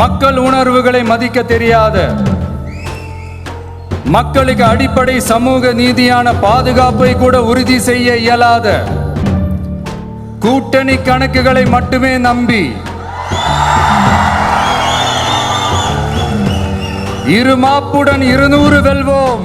மக்கள் உணர்வுகளை மதிக்க தெரியாத மக்களுக்கு அடிப்படை சமூக நீதியான பாதுகாப்பை கூட உறுதி செய்ய இயலாத கூட்டணி கணக்குகளை மட்டுமே நம்பி இருமாப்புடன் இருநூறு வெல்வோம்.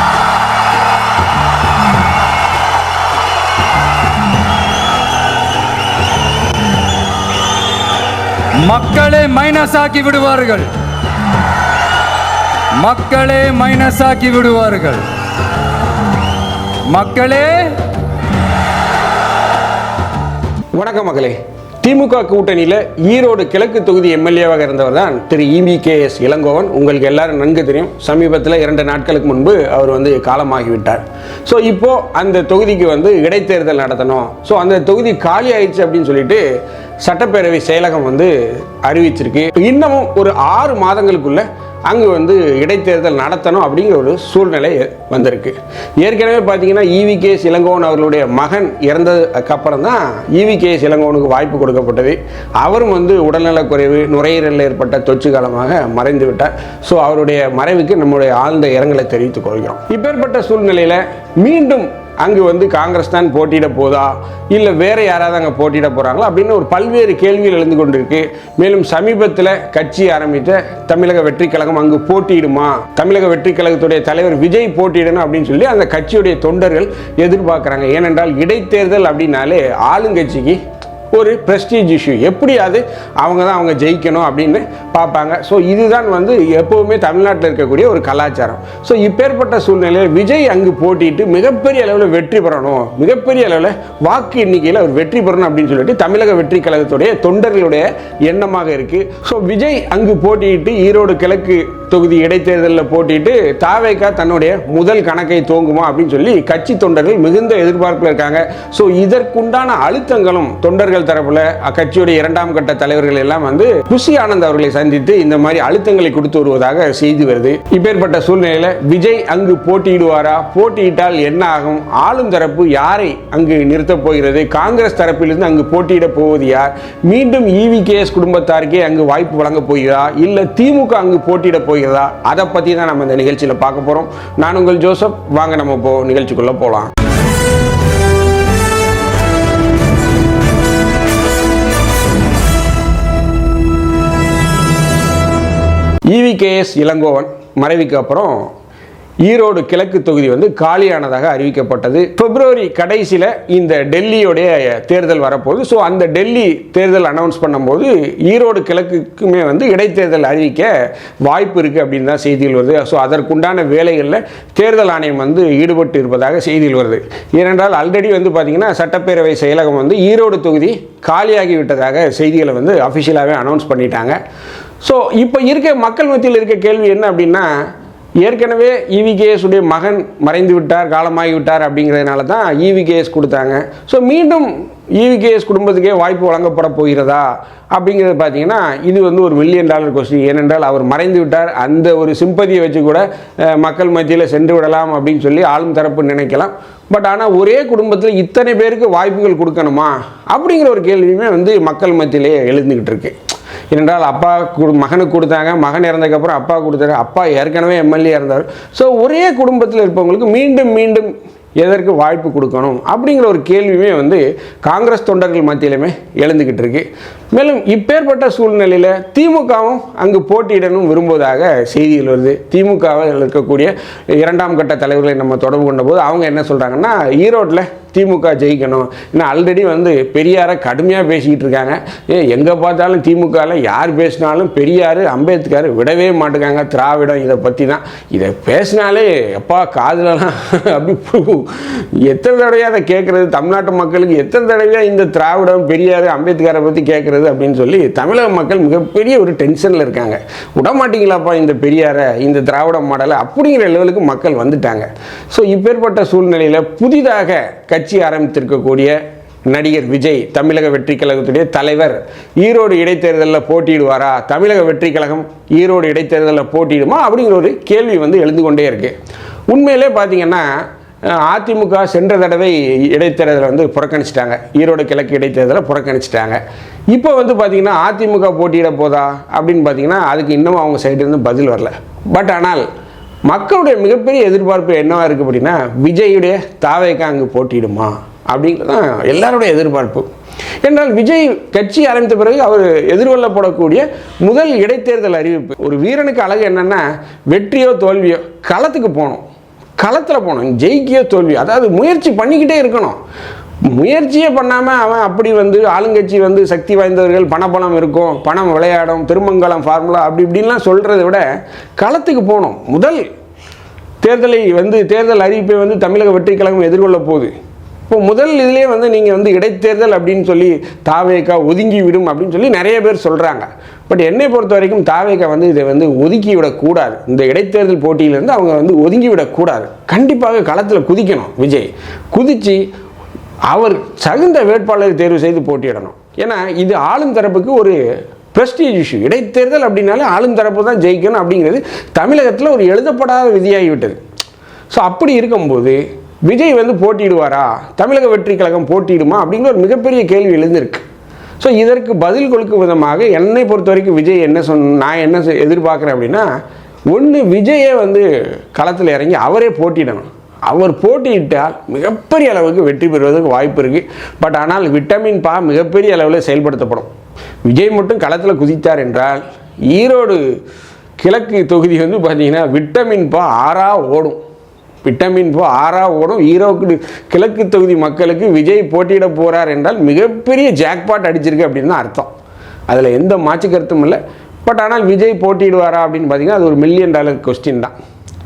மக்களே மைனஸ் ஆக்கி விடுவார்கள். மக்களே மைனஸ் ஆக்கி விடுவார்கள். மக்களே. வணக்கம் மகளே திமுக கூட்டணியில் ஈரோடு கிழக்கு தொகுதி எம்எல்ஏவாக இருந்தவர் தான் Thiru EV K S Elangovan. உங்களுக்கு எல்லாரும் நன்கு தெரியும். சமீபத்தில் இரண்டு நாட்களுக்கு முன்பு அவர் வந்து காலமாகிவிட்டார். ஸோ இப்போ அந்த தொகுதிக்கு வந்து இடைத்தேர்தல் நடத்தணும். ஸோ அந்த தொகுதி காலி ஆயிடுச்சு அப்படின்னு சொல்லிட்டு சட்டப்பேரவை செயலகம் வந்து அறிவிச்சிருக்கு. இன்னமும் ஒரு ஆறு மாதங்களுக்குள்ள அங்கு வந்து இடைத்தேர்தல் நடத்தணும் அப்படிங்கிற ஒரு சூழ்நிலை வந்திருக்கு. ஏற்கனவே பார்த்தீங்கன்னா இவி கே இளங்கோவன் அவர்களுடைய மகன் இறந்ததுக்கு அப்புறம் தான் இவி கே இளங்கோவனுக்கு வாய்ப்பு கொடுக்கப்பட்டது. அவரும் வந்து உடல்நலக்குறைவு நுரையீரலில் ஏற்பட்ட தொற்று காலமாக மறைந்து விட்டார். ஸோ அவருடைய மறைவுக்கு நம்முடைய ஆழ்ந்த இரங்கலை தெரிவித்துக் கொள்கிறோம். இப்பேற்பட்ட சூழ்நிலையில் மீண்டும் அங்கு வந்து காங்கிரஸ் தான் போட்டியிட போதா? இல்லை வேறு யாராவது அங்கே போட்டியிட போகிறாங்களா அப்படின்னு ஒரு பல்வேறு கேள்விகள் எழுந்து கொண்டிருக்கு. மேலும் சமீபத்தில் கட்சி ஆரம்பித்த தமிழக வெற்றி கழகம் அங்கு போட்டியிடுமா? தமிழக வெற்றி கழகத்துடைய தலைவர் விஜய் போட்டியிடணும் அப்படின்னு சொல்லி அந்த கட்சியுடைய தொண்டர்கள் எதிர்பார்க்குறாங்க. ஏனென்றால் இடைத்தேர்தல் அப்படின்னாலே ஆளுங்கட்சிக்கு ஒரு ப்ரெஸ்டீஜ் இஷ்யூ எப்படியாவது அவங்க தான் அவங்க ஜெயிக்கணும் அப்படின்னு பார்ப்பாங்க. ஸோ இதுதான் வந்து எப்போவுமே தமிழ்நாட்டில் இருக்கக்கூடிய ஒரு கலாச்சாரம். ஸோ இப்பேற்பட்ட சூழ்நிலையில் விஜய் அங்கு போட்டிட்டு மிகப்பெரிய அளவில் வெற்றி பெறணும். மிகப்பெரிய அளவில் வாக்கு எண்ணிக்கையில் அவர் வெற்றி பெறணும் அப்படின்னு சொல்லிட்டு தமிழக வெற்றி கழகத்துடைய தொண்டர்களுடைய எண்ணமாக இருக்குது ஸோ விஜய் அங்கு போட்டியிட்டு ஈரோடு கிழக்கு தொகுதி இடைத்தேர்தலில் போட்டிட்டு தாவேக்கா தன்னுடைய முதல் கணக்கை தோங்குமா அப்படின்னு சொல்லி கட்சி தொண்டர்கள் மிகுந்த எதிர்பார்ப்பில் இருக்காங்க. ஸோ இதற்குண்டான அழுத்தங்களும் தொண்டர்கள் தரப்புல அக்கட்சியுடைய இரண்டாம் கட்ட தலைவர்கள் எல்லாம் வந்து குஷி ஆனந்த் அவர்களை சந்தித்து இந்த மாதிரி அழுத்தங்களை கொடுத்து வருவதாக செய்தி வருது. இப்பேற்பட்ட சூழ்நிலையில விஜய் அங்கு போட்டியிடுவாரா? போட்டியிட்டால் என்ன ஆகும்? ஆளும் தரப்பு யாரை அங்கு நிறுத்தப் போகிறது? காங்கிரஸ் தரப்பிலிருந்து அங்கு போட்டியிட போவது யார்? மீண்டும் இவி கேஎஸ் குடும்பத்தாருக்கே அங்கு வாய்ப்பு வழங்க போகிறதா? இல்ல திமுக அங்கு போட்டியிட போகிறதா? அதை பத்தி தான் நம்ம இந்த நிகழ்ச்சியில பார்க்க போறோம். நான் உங்கள் ஜோசப். வாங்க நம்ம இப்போ நிகழ்ச்சிக்குள்ள போலாம். இவிகேஎஸ் இளங்கோவன் மறைவுக்கு அப்புறம் ஈரோடு கிழக்கு தொகுதி வந்து காலியானதாக அறிவிக்கப்பட்டது. பிப்ரவரி கடைசியில் இந்த டெல்லியோடைய தேர்தல் வரப்போகுது. ஸோ அந்த டெல்லி தேர்தல் அனௌன்ஸ் பண்ணும்போது ஈரோடு கிழக்குக்குமே வந்து இடைத்தேர்தல் அறிவிக்க வாய்ப்பு இருக்குது அப்படின்னு தான் செய்திகள் வருது. ஸோ அதற்குண்டான வேலைகளில் தேர்தல் ஆணையம் வந்து ஈடுபட்டு இருப்பதாக செய்திகள் வருது. ஏனென்றால் ஆல்ரெடி வந்து பார்த்திங்கன்னா சட்டப்பேரவை செயலகம் வந்து ஈரோடு தொகுதி காலியாகி விட்டதாக செய்திகளை வந்து அஃபிஷியலாகவே அனௌன்ஸ் பண்ணிட்டாங்க. ஸோ இப்போ இருக்க மக்கள் மத்தியில் இருக்க கேள்வி என்ன அப்படின்னா ஏற்கனவே இவிகேஎஸ் உடைய மகன் மறைந்து விட்டார் காலமாகி விட்டார் அப்படிங்கிறதுனால தான் இவிகேஎஸ் கொடுத்தாங்க. ஸோ மீண்டும் இவிகேஎஸ் குடும்பத்துக்கே வாய்ப்பு வழங்கப்பட போகிறதா அப்படிங்கிறது பார்த்தீங்கன்னா இது வந்து ஒரு மில்லியன் டாலர் கொஸ்டின் ஏனென்றால் அவர் மறைந்து விட்டார். அந்த ஒரு சிம்பதியை வச்சு கூட மக்கள் மத்தியில் சென்று விடலாம் அப்படின்னு சொல்லி ஆளும் தரப்பு நினைக்கலாம். பட் ஆனால் ஒரே குடும்பத்தில் இத்தனை பேருக்கு வாய்ப்புகள் கொடுக்கணுமா அப்படிங்கிற ஒரு கேள்வியுமே வந்து மக்கள் மத்தியிலே எழுந்துக்கிட்டு இருக்கு. ஏனென்றால் அப்பா மகனுக்கு கொடுத்தாங்க மகன் இறந்ததுக்கப்புறம் அப்பா கொடுத்தாரு. அப்பா ஏற்கனவே எம்எல்ஏ இருந்தார். ஸோ ஒரே குடும்பத்தில் இருப்பவங்களுக்கு மீண்டும் மீண்டும் எதற்கு வாய்ப்பு கொடுக்கணும்? அப்படிங்கிற ஒரு கேள்வியுமே வந்து காங்கிரஸ் தொண்டர்கள் மத்தியிலுமே எழுந்துக்கிட்டு இருக்கு. மேலும் இப்பேற்பட்ட சூழ்நிலையில் திமுகவும் அங்கு போட்டியிடணும் விரும்புவதாக செய்திகள் வருது. திமுகவில் இருக்கக்கூடிய இரண்டாம் கட்ட தலைவர்களை நம்ம தொடர்பு கொண்ட போது அவங்க என்ன சொல்கிறாங்கன்னா ஈரோட்டில் திமுக ஜெயிக்கணும். ஏன்னா ஆல்ரெடி வந்து பெரியாரை கடுமையாக பேசிக்கிட்டு இருக்காங்க. எங்கே பார்த்தாலும் திமுகவில் யார் பேசினாலும் பெரியார் அம்பேத்கர் விடவே மாட்டுக்காங்க திராவிடம் இதை பற்றி தான் இதை பேசினாலே எப்பா காதுலலாம் அப்படி எத்தனை தடவையாக அதை கேட்குறது? தமிழ்நாட்டு மக்களுக்கு எத்தனை தடவையாக இந்த திராவிடம் பெரியார் அம்பேத்கரை பற்றி கேட்குறது அப்படின்னு சொல்லி தமிழக மக்கள் மிகப்பெரிய ஒரு டென்ஷனில் இருக்காங்க. விடமாட்டீங்களாப்பா இந்த பெரியாரை இந்த திராவிட மாடலை? அப்படிங்கிற லெவலுக்கு மக்கள் வந்துட்டாங்க. ஸோ இப்பேற்பட்ட சூழ்நிலையில் புதிதாக கட்சி கட்சி ஆரம்பித்திருக்கக்கூடிய நடிகர் விஜய் தமிழக வெற்றி கழகத்துடைய தலைவர். ஈரோடு இடைத்தேர்தலில் போட்டியிடுவாரா? தமிழக வெற்றி கழகம் ஈரோடு இடைத்தேர்தலில் போட்டியிடுமா? அப்படிங்கிற ஒரு கேள்வி வந்து எழுந்து கொண்டே இருக்கு. உண்மையிலே பார்த்தீங்கன்னா அதிமுக சென்ற தடவை இடைத்தேர்தலை வந்து புறக்கணிச்சிட்டாங்க. ஈரோடு கிழக்கு இடைத்தேர்தலை புறக்கணிச்சிட்டாங்க. இப்போ வந்து பார்த்தீங்கன்னா அதிமுக போட்டியிட போதா? அப்படின்னு பார்த்தீங்கன்னா அதுக்கு இன்னமும் அவங்க சைடு இருந்து பதில் வரல. பட் ஆனால் மக்களுடைய மிகப்பெரிய எதிர்பார்ப்பு என்னவா இருக்குது அப்படின்னா விஜயுடைய தாவேக்கா அங்கு போட்டியிடுமா? அப்படிங்கிறது தான் எல்லாருடைய எதிர்பார்ப்பு. என்றால் விஜய் கட்சி ஆரம்பித்த பிறகு அவர் எதிர்கொள்ளப்படக்கூடிய முதல் இடைத்தேர்தல் அறிவிப்பு. ஒரு வீரனுக்கு அழகு என்னன்னா வெற்றியோ தோல்வியோ களத்துக்கு போகணும். களத்தில் போகணும் ஜெயிக்கியோ தோல்வியோ. அதாவது முயற்சி பண்ணிக்கிட்டே இருக்கணும். முயற்சியே பண்ணாமல் அவன் அப்படி வந்து ஆளுங்கட்சி வந்து சக்தி வாய்ந்தவர்கள் பணபலம் இருக்கும் பணம் விளையாடும் திருமங்கலம் ஃபார்முலா அப்படி இப்படின்லாம் சொல்கிறத விட களத்துக்கு போகணும். முதல் தேர்தலை வந்து தேர்தல் அறிவிப்பை வந்து தமிழக வெற்றி கழகம் எதிர்கொள்ள போகுது. இப்போ முதல் இதிலே வந்து நீங்கள் வந்து இடைத்தேர்தல் அப்படின்னு சொல்லி தாவேக்கா ஒதுங்கி விடும் அப்படின்னு சொல்லி நிறைய பேர் சொல்கிறாங்க பட் என்னை பொறுத்த வரைக்கும் தாவேக்கா வந்து இதை வந்து ஒதுக்கி விடக்கூடாது இந்த இடைத்தேர்தல் போட்டியிலேருந்து அவங்க வந்து ஒதுங்கி விடக்கூடாது கண்டிப்பாக களத்தில் குதிக்கணும் விஜய். குதித்து அவர் தகுந்த வேட்பாளரை தேர்வு செய்து போட்டியிடணும். ஏன்னா இது ஆளும் தரப்புக்கு ஒரு பிரஸ்டீஜ் இஷ்யூ இடைத்தேர்தல் அப்படின்னாலே ஆளும் தரப்பு தான் ஜெயிக்கணும் அப்படிங்கிறது தமிழகத்தில் ஒரு எழுதப்படாத விதியாகிவிட்டது ஸோ அப்படி இருக்கும்போது விஜய் வந்து போட்டியிடுவாரா? தமிழக வெற்றி கழகம் போட்டியிடுமா? அப்படிங்கிற ஒரு மிகப்பெரிய கேள்வி எழுந்திருக்கு. ஸோ இதற்கு பதில் கொடுக்கும் விதமாக என்னை பொறுத்த வரைக்கும் விஜய் என்ன சொன்ன நான் என்ன எதிர்பார்க்குறேன் அப்படின்னா ஒன்று விஜயே வந்து களத்தில் இறங்கி அவரே போட்டியிடணும். அவர் போட்டியிட்டால் மிகப்பெரிய அளவுக்கு வெற்றி பெறுவதற்கு வாய்ப்பு இருக்குது பட் ஆனால் விட்டமின் பா மிகப்பெரிய அளவில் செயல்படுத்தப்படும். விஜய் மட்டும் களத்தில் குதித்தார் என்றால் ஈரோடு கிழக்கு தொகுதி வந்து பார்த்தீங்கன்னா விட்டமின் பா ஆறாக ஓடும். விட்டமின் போ ஆறாக ஓடும். ஈரோடு கிழக்கு தொகுதி மக்களுக்கு விஜய் போட்டியிட போகிறார் என்றால் மிகப்பெரிய ஜாக்பாட் அடிச்சிருக்கு அப்படின்னு தான் அர்த்தம். அதில் எந்த மாற்று கருத்தும் இல்லை. பட் ஆனால் விஜய் போட்டியிடுவாரா அப்படின்னு பார்த்தீங்கன்னா அது ஒரு மில்லியன் டாலர் கொஸ்டின் தான்.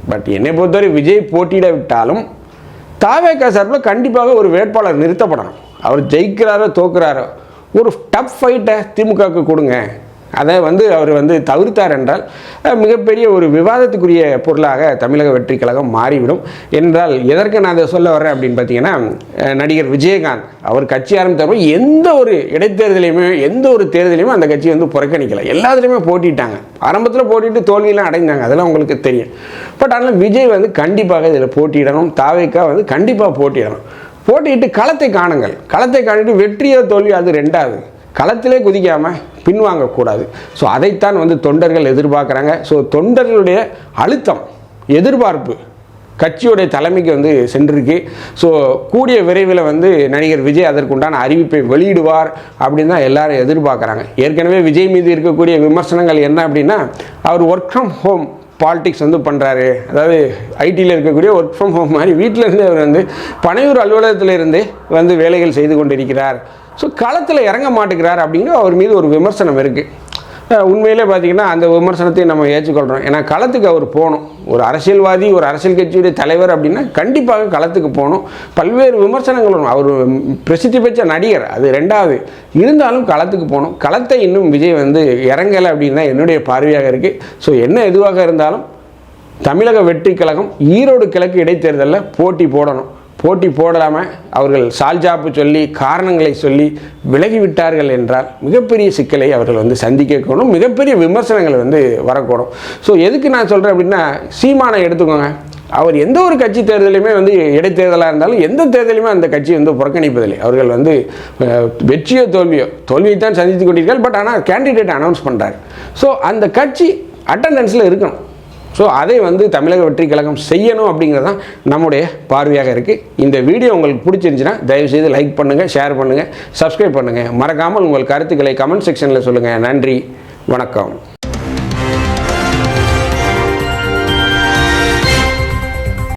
பட் என்னை பொறுத்தவரை விஜய் போட்டியிட விட்டாலும் தாவேக்கா சார்பில் கண்டிப்பாக ஒரு வேட்பாளர் நிறுத்தப்படணும். அவர் ஜெயிக்கிறாரோ தோக்குறாரோ ஒரு டஃப் ஃபைட்டை திமுகவுக்கு கொடுங்க. அதை வந்து அவர் வந்து தவிர்த்தார் என்றால் மிகப்பெரிய ஒரு விவாதத்துக்குரிய பொருளாக தமிழக வெற்றி கழகம் மாறிவிடும். என்றால் எதற்கு நான் அதை சொல்ல வர்றேன் அப்படின்னு பார்த்தீங்கன்னா நடிகர் விஜயகாந்த் அவர் கட்சி ஆரம்பித்தப்போ எந்த ஒரு இடைத்தேர்தலையுமே எந்த ஒரு தேர்தலையுமே அந்த கட்சி வந்து புறக்கணிக்கல. எல்லாத்துலேயுமே போட்டிட்டாங்க. ஆரம்பத்தில் போட்டிட்டு தோல்வியெல்லாம் அடைந்தாங்க. அதெல்லாம் உங்களுக்கு தெரியும். பட் ஆனால் விஜய் வந்து கண்டிப்பாக இதில் போட்டியிடணும். தாவேக்கா வந்து கண்டிப்பாக போட்டியிடணும். போட்டியிட்டு களத்தை காணுங்கள். களத்தை காணிட்டு வெற்றியோ தோல்வி அது ரெண்டாவது. களத்திலே குதிக்காமல் பின்வாங்கக்கூடாது. ஸோ அதைத்தான் வந்து தொண்டர்கள் எதிர்பார்க்குறாங்க. ஸோ தொண்டர்களுடைய அழுத்தம் எதிர்பார்ப்பு கட்சியுடைய தலைமைக்கு வந்து சென்றிருக்கு. ஸோ கூடிய விரைவில் வந்து நடிகர் விஜய் அதற்குண்டான அறிவிப்பை வெளியிடுவார் அப்படின்னு தான் எல்லாரும் எதிர்பார்க்குறாங்க. ஏற்கனவே விஜய் மீது இருக்கக்கூடிய விமர்சனங்கள் என்ன அப்படின்னா அவர் ஒர்க் ஃப்ரம் ஹோம் பாலிடிக்ஸ் வந்து பண்ணுறாரு அதாவது ஐடியில் இருக்கக்கூடிய ஒர்க் ஃப்ரம் ஹோம் மாதிரி வீட்டில் இருந்தே அவர் வந்து பனையூர் அலுவலகத்தில் இருந்தே வந்து வேலைகள் செய்து கொண்டிருக்கிறார். ஸோ களத்தில் இறங்க மாட்டேங்கிறார் அப்படிங்கிற அவர் மீது ஒரு விமர்சனம் இருக்குது உண்மையிலே பார்த்தீங்கன்னா அந்த விமர்சனத்தையும் நம்ம ஏற்றுக்கொள்கிறோம் ஏன்னா களத்துக்கு அவர் போகணும். ஒரு அரசியல்வாதி ஒரு அரசியல் கட்சியுடைய தலைவர் அப்படின்னா கண்டிப்பாக களத்துக்கு போகணும். பல்வேறு விமர்சனங்கள் வரும். அவர் பிரசித்தி பெற்ற நடிகர் அது ரெண்டாவது. இருந்தாலும் களத்துக்கு போகணும். களத்தை இன்னும் விஜய் வந்து இறங்கலை அப்படின்னு தான் என்னுடைய பார்வையாக இருக்குது ஸோ என்ன எதுவாக இருந்தாலும் தமிழக வெற்றி கழகம் ஈரோடு கிழக்கு இடைத்தேர்தலில் போட்டி போடணும். போட்டி போடாமல் அவர்கள் சால்ஜாப்பு சொல்லி காரணங்களை சொல்லி விலகி விட்டார்கள் என்றால் மிகப்பெரிய சிக்கலை அவர்கள் வந்து சந்திக்கக்கூடும் மிகப்பெரிய விமர்சனங்கள் வந்து வரக்கூடும் ஸோ எதுக்கு நான் சொல்கிறேன் அப்படின்னா சீமானை எடுத்துக்கோங்க. அவர் எந்த ஒரு கட்சி தேர்தலையுமே வந்து இடைத்தேர்தலாக இருந்தாலும் எந்த தேர்தலையுமே அந்த கட்சி வந்து புறக்கணிப்பதில்லை. அவர்கள் வந்து வெற்றியோ தோல்வியோ தோல்வியை தான் சந்தித்து கொண்டிருக்கார்கள் பட் ஆனால் கேண்டிடேட் அனௌன்ஸ் பண்ணுறாரு ஸோ அந்த கட்சி அட்டண்டன்ஸில் இருக்கணும். ஸோ அதை வந்து தமிழக வெற்றி கழகம் செய்யணும் அப்படிங்கிறது தான் நம்முடைய பார்வையாக இருக்குது இந்த வீடியோ உங்களுக்கு பிடிச்சிருந்துச்சுன்னா தயவுசெய்து லைக் பண்ணுங்கள் ஷேர் பண்ணுங்கள் சப்ஸ்கிரைப் பண்ணுங்கள் மறக்காமல் உங்கள் கருத்துக்களை கமெண்ட் செக்ஷனில் சொல்லுங்கள் நன்றி வணக்கம்.